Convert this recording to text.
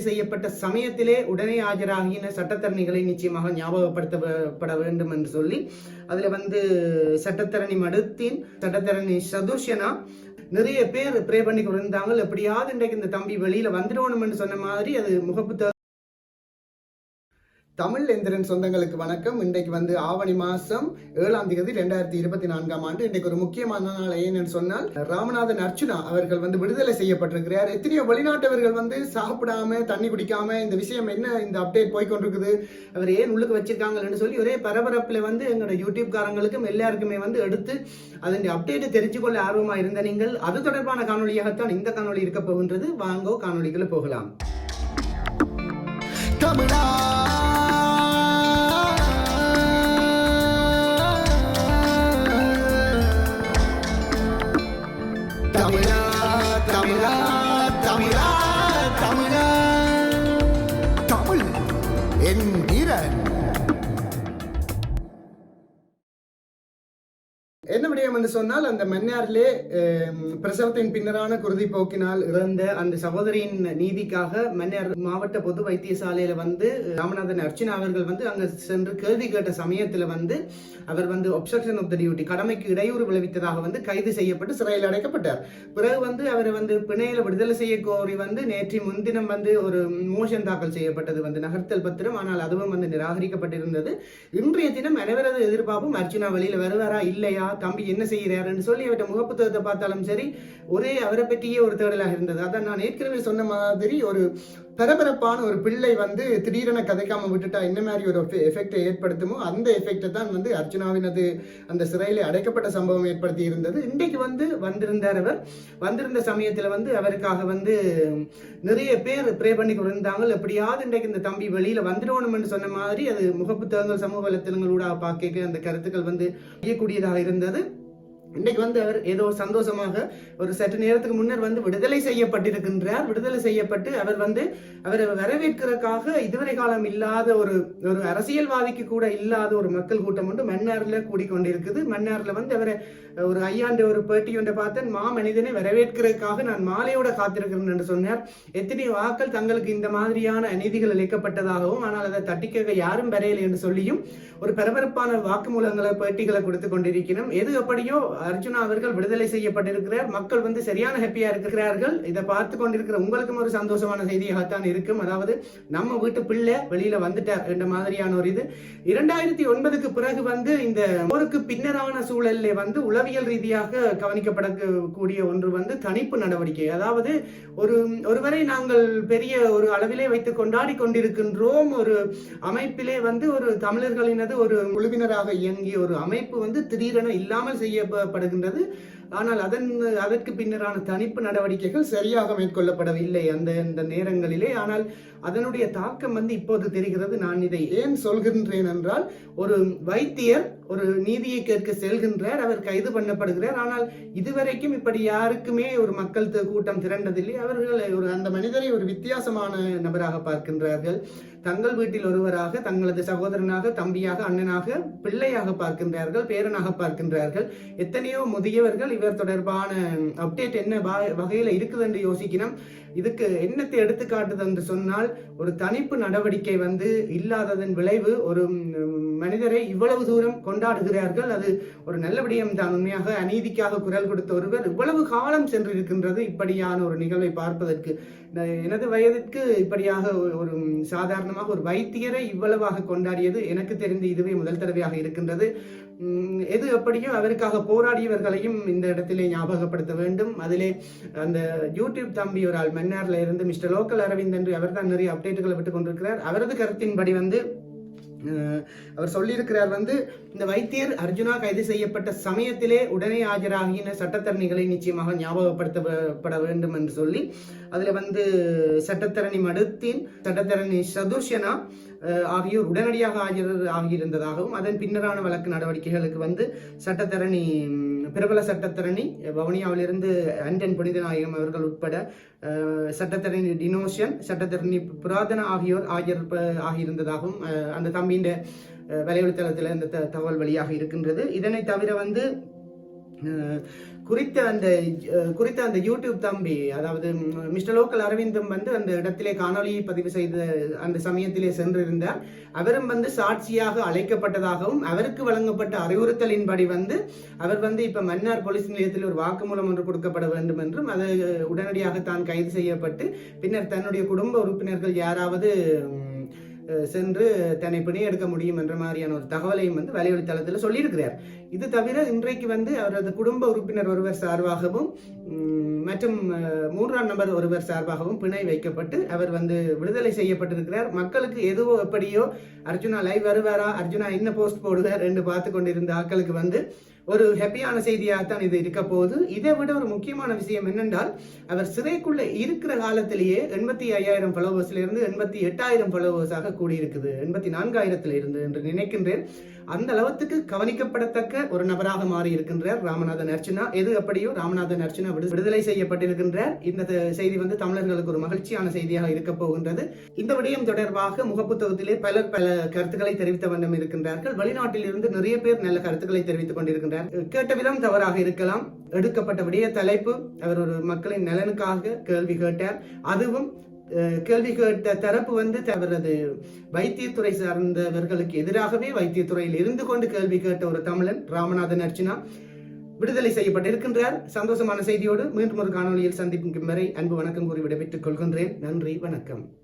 செய்யப்பட்ட சமயத்திலே உடனே ஆஜராகின சட்டத்தரணிகளை நிச்சயமாக ஞாபகப்படுத்தப்பட வேண்டும் என்று சொல்லி அதுல வந்து சட்டத்தரணி மடுத்தின் சட்டத்தரணி சதுஷனா நிறைய பேர் ப்ரே பண்ணி கொண்டிருந்தாங்க எப்படியாவது இன்றைக்கு இந்த தம்பி வெளியில வந்துடணும்னு சொன்ன மாதிரி அது முகப்பு தமிழ் எந்திரன் சொந்தங்களுக்கு வணக்கம். இன்றைக்கு வந்து ஆவணி மாசம் ஏழாம் தேதி ரெண்டாயிரத்தி இருபத்தி நான்காம் ஆண்டு. இன்றைக்கு ஒரு முக்கியமான நாள் ஏன்னு சொன்னால் ராமநாதன் அர்ச்சுனா அவர்கள் வந்து விடுதலை செய்யப்பட்டிருக்கிறார். எத்தனையோ வெளிநாட்டவர்கள் வந்து சாப்பிடாம தண்ணி குடிக்காம இந்த விஷயம் என்ன இந்த அப்டேட் போய்கொண்டிருக்குது அவர் ஏன் உள்ளுக்கு வச்சிருக்காங்கன்னு சொல்லி ஒரே பரபரப்பில் வந்து எங்களோட யூடியூப்காரங்களுக்கும் எல்லாருக்குமே வந்து எடுத்து அதன் அப்டேட்டை தெரிஞ்சுக்கொள்ள ஆர்வமாக இருந்த நீங்கள் அது தொடர்பான காணொலியாகத்தான் இந்த காணொளி இருக்க போகின்றது. வாங்கோ காணொலிகளை போகலாம். என்கிறன் என்று சொன்னால் அந்த மன்னாரிலே பிரசவத்தின் பின்னரான குருதி போக்கினால் இறந்த அந்த சகோதரியின் நீதிக்காக மன்னார் மாவட்ட பொது வைத்தியசாலையில வந்து ராமநாதன் அர்ச்சனா அவர்கள் வந்து அங்க சென்று கேள்வி கேட்ட சமயத்துல வந்து அவர் வந்து ஒப்சக்ஷன் ஆஃப் த டியூட்டி கடமைக்கு இடையூறு விளைவித்ததாக வந்து கைது செய்யப்பட்டு சிறையில் அடைக்கப்பட்டார். பிறகு வந்து அவரை வந்து பிணையில விடுதலை செய்ய கோரி வந்து நேற்று முன்தினம் வந்து ஒரு மோஷன் தாக்கல் செய்யப்பட்டது வந்து நகர்த்தல் பத்திரம். ஆனால் அதுவும் வந்து நிராகரிக்கப்பட்டிருந்தது. இன்றைய தினம் அனைவரது எதிர்பார்ப்பும் அர்ச்சனா வெளியில வருவாரா இல்லையா? தம்பி என்ன செய்கிறாருன்னு சொல்லி அவர்கிட்ட முகப்புத்தகத்தை பார்த்தாலும் சரி ஒரே அவரை பற்றியே ஒரு தேடலாக இருந்தது. அதான் நான் ஏற்கனவே சொன்ன மாதிரி ஒரு பரபரப்பான ஒரு பிள்ளை வந்து திடீரென கதைக்காம விட்டுட்டா என்ன மாதிரி ஒரு எஃபெக்டை ஏற்படுத்துமோ அந்த எஃபெக்டை தான் வந்து அர்ஜுனாவினது அந்த சிறையில் அடைக்கப்பட்ட சம்பவம் ஏற்படுத்தி இருந்தது. இன்றைக்கு வந்து வந்திருந்தார் அவர். வந்திருந்த சமயத்தில் வந்து அவருக்காக வந்து நிறைய பேர் ப்ரே பண்ணி கொண்டிருந்தாங்க எப்படியாவது இன்றைக்கு இந்த தம்பி வெளியில் வந்துடணும்னு சொன்ன மாதிரி அது முகப்புத்தகங்கள் சமூக வலைத்தளங்களூட பார்க்க அந்த கருத்துக்கள் வந்து செய்யக்கூடியதாக இருந்தது. இன்னைக்கு வந்து அவர் ஏதோ சந்தோஷமாக ஒரு சற்று நேரத்துக்கு முன்னர் வந்து விடுதலை செய்யப்பட்டிருக்கின்றார். விடுதலை செய்யப்பட்டு அவர் வந்து அவரை வரவேற்கிறதுக்காக இதுவரை காலம் இல்லாத ஒரு ஒரு அரசியல்வாதிக்கு கூட இல்லாத ஒரு மக்கள் கூட்டம் ஒன்று மன்னாரில் கூடிக்கொண்டிருக்குது. மன்னாரில் வந்து அவரை ஒரு ஐயாண்டு ஒரு பேட்டி ஒன்றை பார்த்தேன். மா மனிதனை வரவேற்கிறதுக்காக நான் மாலையோட காத்திருக்கிறேன் என்று சொன்னார். எத்தனை வாக்கள் தங்களுக்கு இந்த மாதிரியான அநீதிகள் அளிக்கப்பட்டதாகவும் ஆனால் அதை தட்டிக்க யாரும் வரையலை என்று சொல்லியும் ஒரு பரபரப்பான வாக்குமூலங்களை பேட்டிகளை கொடுத்து கொண்டிருக்கிறோம். எது எப்படியோ அர்ஜுனா அவர்கள் விடுதலை செய்யப்பட்டிருக்கிறார். மக்கள் வந்து சரியான ஹாப்பியா இருக்கிறார்கள். இதை பார்த்து கொண்டிருக்கிற உங்களுக்கும் ஒரு சந்தோஷமான செய்தியாகத்தான் இருக்கும். அதாவது நம்ம வீட்டு பிள்ளை வெளியில வந்துட்டார் என்ற மாதிரியான ஒரு இது. இரண்டாயிரத்தி ஒன்பதுக்கு பிறகு வந்து இந்த போருக்கு பின்னரான சூழலில் வந்து உளவியல் ரீதியாக கவனிக்கப்படக்கூடிய ஒன்று வந்து தணிப்பு நடவடிக்கை. அதாவது ஒரு ஒருவரை நாங்கள் பெரிய ஒரு அளவிலே வைத்து கொண்டாடி கொண்டிருக்கின்றோம். ஒரு அமைப்பிலே வந்து ஒரு தமிழர்களினது ஒரு குழுவினராக இயங்கிய ஒரு அமைப்பு வந்து திடீரென இல்லாமல் செய்யப்படுகின்றது ஆனால் அதன் அதற்கு பின்னரான தணிப்பு நடவடிக்கைகள் சரியாக மேற்கொள்ளப்படவில்லை அந்த அந்த நேரங்களிலே. ஆனால் அதனுடைய தாக்கம் வந்து இப்போது தெரிகிறது. நான் இதை ஏன் சொல்கின்றேன் என்றால் ஒரு வைத்தியர் ஒரு நீதியை கேட்க செல்கின்றார் அவர் கைது பண்ணப்படுகிறார். ஆனால் இதுவரைக்கும் இப்படி யாருக்குமே ஒரு மக்கள் கூட்டம் திரண்டதில்லை. அவர்கள் ஒரு அந்த மனிதரை ஒரு வித்தியாசமான நபராக பார்க்கின்றார்கள். தங்கள் வீட்டில் ஒருவராக தங்களது சகோதரனாக தம்பியாக அண்ணனாக பிள்ளையாக பார்க்கின்றார்கள் பேரனாக பார்க்கின்றார்கள். எத்தனையோ முதியவர்கள் இவர் தொடர்பான அப்டேட் என்ன வகையில் இருக்குது என்று யோசிக்கணும் இதுக்கு என்னத்தை எடுத்துக்காட்டுது என்று சொன்னால் ஒரு தனிப்பு நடவடிக்கை வந்து இல்லாததன் விளைவு ஒரு மனிதரை இவ்வளவு தூரம் கொண்டாடுகிறார்கள். அது ஒரு நல்ல விடயம் தான். உண்மையாக அநீதிக்காக குரல் கொடுத்த ஒருவர் இவ்வளவு காலம் சென்றிருக்கின்றது. இப்படியான ஒரு நிகழ்வை பார்ப்பதற்கு எனது வயதிற்கு இப்படியாக ஒரு- சாதாரணமாக ஒரு வைத்தியரை இவ்வளவாக கொண்டாடியது எனக்கு தெரிந்து இதுவே முதல் தடவையாக இருக்கின்றது. எது எப்படியோ அவருக்காக போராடியவர்களையும் இந்த இடத்திலே ஞாபகப்படுத்த வேண்டும். அதிலே அந்த யூடியூப் தம்பி ஒரு ஆள் மன்னார்ல இருந்து மிஸ்டர் லோக்கல் அரவிந்த் என்று அவர் தான் நிறைய அப்டேட்டுகளை விட்டு கொண்டிருக்கிறார். அவரது கருத்தின்படி வந்து அவர் சொல்லியிருக்கிறார் வந்து இந்த வைத்தியர் அர்ஜுனா கைது செய்யப்பட்ட சமயத்திலே உடனே ஆஜராகின சட்டத்தரணிகளை நிச்சயமாக ஞாபகப்படுத்தப்பட வேண்டும் என்று சொல்லி அதுல வந்து சட்டத்தரணி மடுத்தின் சட்டத்தரணி சதுர்ஷனா ஆகியோர் உடனடியாக ஆஜர் ஆகியிருந்ததாகவும் அதன் பின்னரான வழக்கு நடவடிக்கைகளுக்கு வந்து சட்டத்தரணி பிரபல சட்டத்தரணி வவுனியாவிலிருந்து அண்டன் புனிதநாயகம் அவர்கள் உட்பட சட்டத்தரணி டினோஷன் சட்டத்தரணி புராதன ஆகியோர் ஆகியோர் ஆகியிருந்ததாகவும் அந்த தம்பியின் வலைவலைத்தளத்தில் இந்த த- தகவல் வழியாக இருக்கின்றது. இதனை தவிர வந்து குறித்த அந்த குறித்த அந்த யூடியூப் தம்பி அதாவது மிஸ்டர் லோக்கல் அரவிந்தம் வந்து அந்த இடத்திலே காணொளியை பதிவு செய்த அந்த சமயத்திலே சென்றிருந்தார். அவரும் வந்து சாட்சியாக அழைக்கப்பட்டதாகவும் அவருக்கு வழங்கப்பட்ட அறிவுறுத்தலின்படி வந்து அவர் வந்து இப்ப மன்னார் போலீஸ் நிலையத்தில் ஒரு வாக்குமூலம் ஒன்று கொடுக்கப்பட வேண்டும் என்றும் அது உடனடியாக தான் கைது செய்யப்பட்டு பின்னர் தன்னுடைய குடும்ப உறுப்பினர்கள் யாராவது சென்று தன்னை பிணை எடுக்க முடியும் என்ற மாதிரியான ஒரு தகவலையும் வந்து வலைவழி தளத்தில் சொல்லியிருக்கிறார். இது தவிர இன்றைக்கு வந்து அவரது குடும்ப உறுப்பினர் ஒருவர் சார்பாகவும் மற்றும் மூன்றாம் நபர் ஒருவர் சார்பாகவும் பிணை வைக்கப்பட்டு அவர் வந்து விடுதலை செய்யப்பட்டிருக்கிறார். மக்களுக்கு எதுவோ எப்படியோ அர்ஜுனா லைவ் வருவாரா? அர்ஜுனா என்ன போஸ்ட் போடுவார்? என்று பார்த்து கொண்டிருந்த ஆட்களுக்கு வந்து ஒரு ஹாப்பியான செய்தியாக தான் இது இருக்க போகுது. இதை விட ஒரு முக்கியமான விஷயம் என்னென்றால் அவர் சிறைக்குள்ள இருக்கிற காலத்திலேயே எண்பத்தி ஐயாயிரம் ஃபாலோவர்ஸ்ல இருந்து எண்பத்தி எட்டாயிரம் ஃபாலோவர்ஸாக கூடியிருக்குது. எண்பத்தி நான்காயிரத்தில் இருந்து என்று நினைக்கின்றேன். அந்த அளவுக்கு கவனிக்கப்படத்தக்க ஒரு நபராக மாறி இருக்கின்றார் ராமநாதன் அர்ச்சனா எது எப்படியோ ராமநாதன் அர்ச்சனா விடு- விடுதலை செய்யப்பட்டிருக்கின்றார். இந்த செய்தி வந்து தமிழர்களுக்கு ஒரு மகிழ்ச்சியான செய்தியாக இருக்க போகின்றது. இந்த விடயம் தொடர்பாக முகப்புத்தகத்திலே பலர் பல கருத்துக்களை தெரிவித்த வண்ணம் இருக்கின்றார்கள். வெளிநாட்டில் இருந்து நிறைய பேர் நல்ல கருத்துக்களை தெரிவித்துக் கொண்டிருக்கின்றார். கேட்ட விதம் தவறாக இருக்கலாம். எடுக்கப்பட்ட விடய தலைப்பு அவர் ஒரு மக்களின் நலனுக்காக கேள்வி கேட்டார். அதுவும் கேள்வி கேட்ட தரப்பு வந்து அவரது வைத்தியத்துறை சார்ந்தவர்களுக்கு எதிராகவே வைத்தியத்துறையில் இருந்து கொண்டு கேள்வி கேட்ட ஒரு தமிழன் ராமநாதன் அர்ச்சனா விடுதலை செய்யப்பட்டிருக்கின்றார். சந்தோஷமான செய்தியோடு மீண்டும் ஒரு காணொலியில் சந்திக்கும் வரை அன்பு வணக்கம் கூறி விடைபெற்றுக் கொள்கின்றேன். நன்றி வணக்கம்.